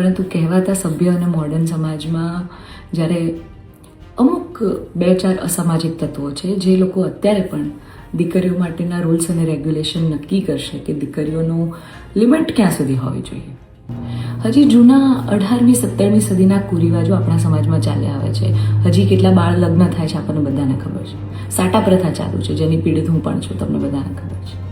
પરંતુ કહેવાતા સભ્ય અને મોડર્ન સમાજમાં જ્યારે અમુક બે ચાર અસામાજિક તત્વો છે, જે લોકો અત્યારે પણ દીકરીઓ માટેના રૂલ્સ અને રેગ્યુલેશન નક્કી કરશે કે દીકરીઓનું લિમિટ ક્યાં સુધી હોવી જોઈએ. હજી જૂના અઢારમી, સત્તરમી સદીના કુરિવાજો આપણા સમાજમાં ચાલ્યા આવે છે. હજી કેટલા બાળ લગ્ન થાય છે આપણને બધાને ખબર છે. સાટા પ્રથા ચાલુ છે, જેની પીડિત હું પણ છું, તમને બધાને ખબર છે.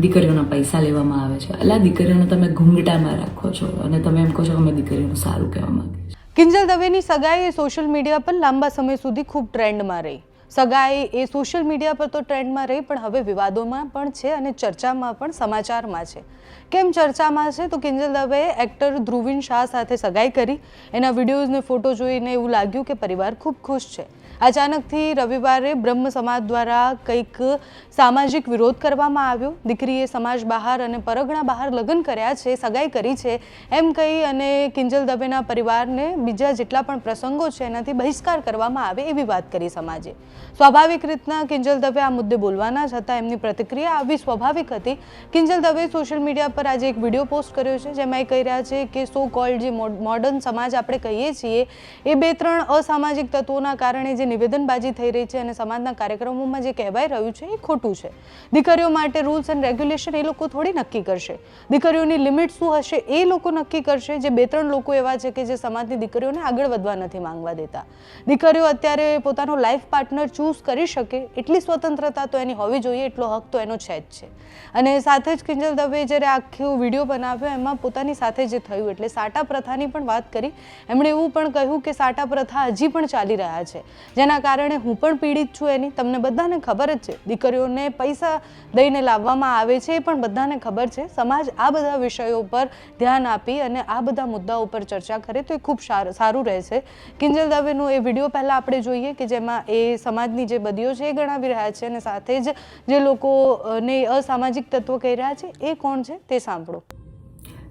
દીકરીઓના પૈસા લેવામાં આવે છે. અલા, દીકરીઓને તમે ઘૂંઘટામાં રાખો છો અને તમે એમ કહો છો અમે દીકરીઓનું સારું કહેવા માંગે છે કિંજલ દવેની સગાઈ સોશિયલ મીડિયા પર લાંબા સમય સુધી ખૂબ ટ્રેન્ડમાં રહી. સગાઈ એ સોશિયલ મીડિયા પર તો ટ્રેન્ડમાં રહી, પણ હવે વિવાદોમાં પણ છે અને ચર્ચામાં પણ સમાચારમાં છે. કેમ ચર્ચામાં છે? તો કિંજલ દવેએ એક્ટર ધ્રુવિન શાહ સાથે સગાઈ કરી. એના વિડીયોઝને ફોટો જોઈને એવું લાગ્યું કે પરિવાર ખૂબ ખુશ છે. અચાનકથી રવિવારે બ્રહ્મ સમાજ દ્વારા કંઈક સામાજિક વિરોધ કરવામાં આવ્યો. દીકરીએ સમાજ બહાર અને પરગણા બહાર લગ્ન કર્યા છે, સગાઈ કરી છે. એમ કહી અને કિંજલ દવેના પરિવારને બીજા જેટલા પણ પ્રસંગો છે એનાથી બહિષ્કાર કરવામાં આવે એવી વાત કરી સમાજે. સ્વાભાવિક રીતના કિંજલ દવે આ મુદ્દે બોલવાના જ હતા. એમની પ્રતિક્રિયા આવી સ્વાભાવિક હતી. કિંજલ દવે સોશિયલ મીડિયા પર આજે એક વીડિયો પોસ્ટ કર્યો છે, જેમાં એ કહી રહ્યા છે કે સો કોલ્ડ જે મોડર્ન સમાજ આપણે કહીએ છીએ, એ બે ત્રણ અસામાજિક તત્વોના કારણે જે નિવેદનબાજી થઈ રહી છે અને સમાજના કાર્યક્રમોમાં જે કહેવાય રહ્યું છે એ ખોટું છે. દીકરીઓ માટે રૂલ્સ એન્ડ રેગ્યુલેશન એ લોકો થોડી નક્કી કરશે. દીકરીઓની લિમિટ શું હશે એ લોકો નક્કી કરશે. જે બે ત્રણ લોકો એવા છે કે જે સમાજની દીકરીઓને આગળ વધવા નથી માંગવા દેતા. દીકરીઓ અત્યારે પોતાનો લાઈફ પાર્ટનર ચૂઝ કરી શકે, એટલી સ્વતંત્રતા તો એની હોવી જોઈએ, એટલો હક તો એનો છે જ છે. અને સાથે જ કિંજલ દવે જ્યારે આખો વીડિયો બનાવ્યો, એમાં પોતાની સાથે જે થયું એટલે સાટા પ્રથાની પણ વાત કરી. એમણે એવું પણ કહ્યું કે સાટા પ્રથા હજી પણ ચાલી રહ્યા છે. જેના કારણે હું પણ પીડિત છું એની તમને બધાને ખબર જ છે. દીકરીઓને પૈસા દઈને લાવવામાં આવે છે એ પણ બધાને ખબર છે. સમાજ આ બધા વિષયો પર ધ્યાન આપી અને આ બધા મુદ્દાઓ પર ચર્ચા કરે તો એ ખૂબ સારું રહેશે. કિંજલ દવેનો એ વીડિયો પહેલાં આપણે જોઈએ કે જેમાં એ સમાજની જે બદીઓ છે એ ગણાવી રહ્યા છે અને સાથે જ જે લોકોને અસામાજિક તત્વો કહી રહ્યા છે એ કોણ છે તે સાંભળો.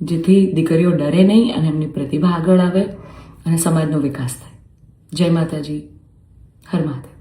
જેથી દીકરીઓ ડરે નહીં અને એમની પ્રતિભા આગળ આવે અને સમાજનો વિકાસ થાય. જય માતાજી. હર મહાદેવ.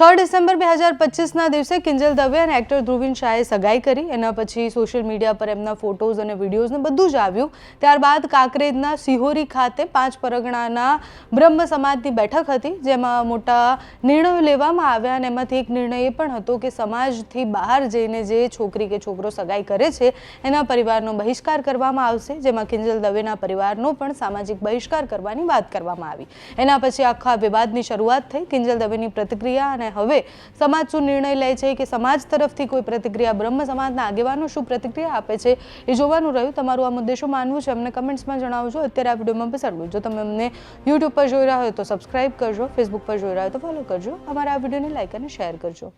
છ ડિસેમ્બર બે હજાર પચીસના દિવસે કિંજલ દવે અને એક્ટર ધ્રુવિન શાહે સગાઈ કરી. એના પછી સોશિયલ મીડિયા પર એમના ફોટોઝ અને વિડીયોઝને બધું જ આવ્યું. ત્યારબાદ કાંકરેજના સિહોરી ખાતે પાંચ પરગણાના બ્રહ્મ સમાજની બેઠક હતી, જેમાં મોટા નિર્ણયો લેવામાં આવ્યા અને એમાંથી એક નિર્ણય એ પણ હતો કે સમાજથી બહાર જઈને જે છોકરી કે છોકરો સગાઈ કરે છે, એના પરિવારનો બહિષ્કાર કરવામાં આવશે, જેમાં કિંજલ દવેના પરિવારનો પણ સામાજિક બહિષ્કાર કરવાની વાત કરવામાં આવી. એના પછી આખા વિવાદની શરૂઆત થઈ. કિંજલ દવેની પ્રતિક્રિયા અને હવે સમાજ શું નિર્ણય લે છે કે સમાજ તરફથી કોઈ પ્રતિક્રિયા બ્રહ્મ સમાજના આગેવાનો શું પ્રતિક્રિયા આપે છે એ જોવાનું રહ્યું. તમારું આ મુદ્દે શું માનવું છે અમને કમેન્ટ્સમાં જણાવજો. અત્યારે આ વિડીયોમાં બસ આટલું જો તમે અમને યુટ્યુબ પર જોઈ રહ્યા હોય તો સબસ્ક્રાઇબ કરજો ફેસબુક પર જોઈ રહ્યા હોય તો ફોલો કરજો. અમારા આ વિડીયોને લાઇક અને શેર કરજો.